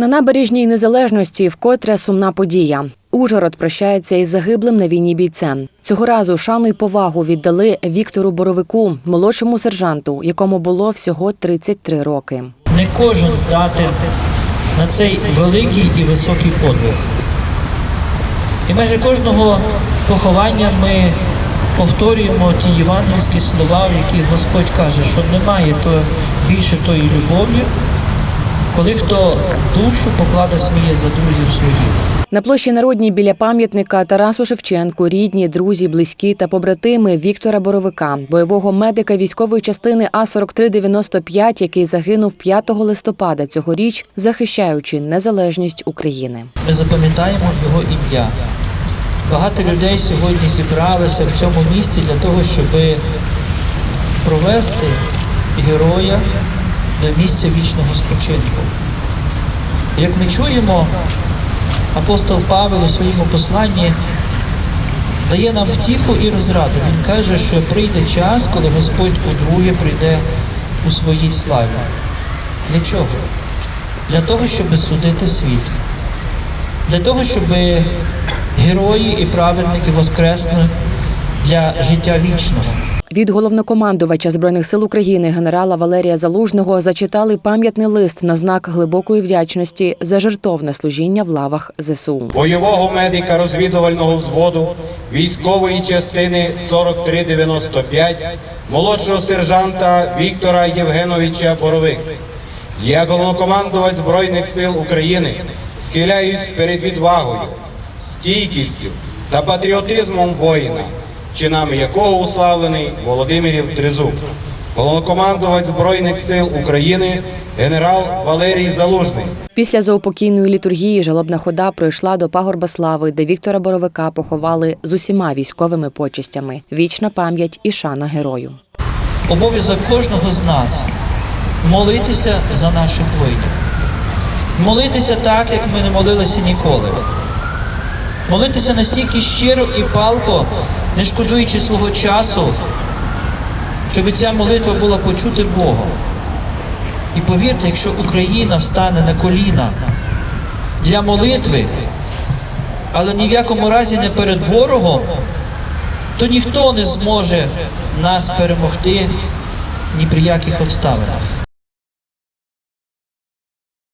На набережній незалежності вкотре сумна подія. Ужгород прощається із загиблим на війні бійцем. Цього разу шану й повагу віддали Віктору Боровику, молодшому сержанту, якому було всього 33 роки. Не кожен здатен на цей великий і високий подвиг. І майже кожного поховання ми повторюємо ті євангельські слова, в яких Господь каже, що немає то більше тої любові, коли хто душу покладе своє за друзів своїх. На площі народній біля пам'ятника Тарасу Шевченку рідні, друзі, близькі та побратими Віктора Боровика, бойового медика військової частини А 4395 який загинув 5 листопада цьогоріч, захищаючи незалежність України. Ми запам'ятаємо його ім'я. Багато людей сьогодні зібралися в цьому місці для того, щоб провести героя до місця вічного спочинку. Як ми чуємо, апостол Павел у своєму посланні дає нам втіху і розраду. Він каже, що прийде час, коли Господь удруге прийде у своїй славі. Для чого? Для того, щоб судити світ для того, щоб герої і праведники воскресли для життя вічного. Від головнокомандувача збройних сил України генерала Валерія Залужного зачитали пам'ятний лист на знак глибокої вдячності за жертовне служіння в лавах ЗСУ. бойового медика розвідувального взводу військової частини 4395, молодшого сержанта Віктора Євгеновича Боровик. Як головнокомандувач Збройних сил України схиляюсь перед відвагою, стійкістю та патріотизмом воїна, чинами якого уславлений Володимирів Тризуб. Головнокомандувач Збройних сил України генерал Валерій Залужний. Після заупокійної літургії жалобна хода пройшла до пагорба слави, де Віктора Боровика поховали з усіма військовими почестями. Вічна пам'ять і шана герою. Обов'язок кожного з нас молитися за наших воїнів. Молитися так, як ми не молилися ніколи. Молитися настільки щиро і палко, не шкодуючи свого часу, щоб ця молитва була почути Богом. І повірте, якщо Україна встане на коліна для молитви, але ні в якому разі не перед ворогом, то ніхто не зможе нас перемогти ні при яких обставинах.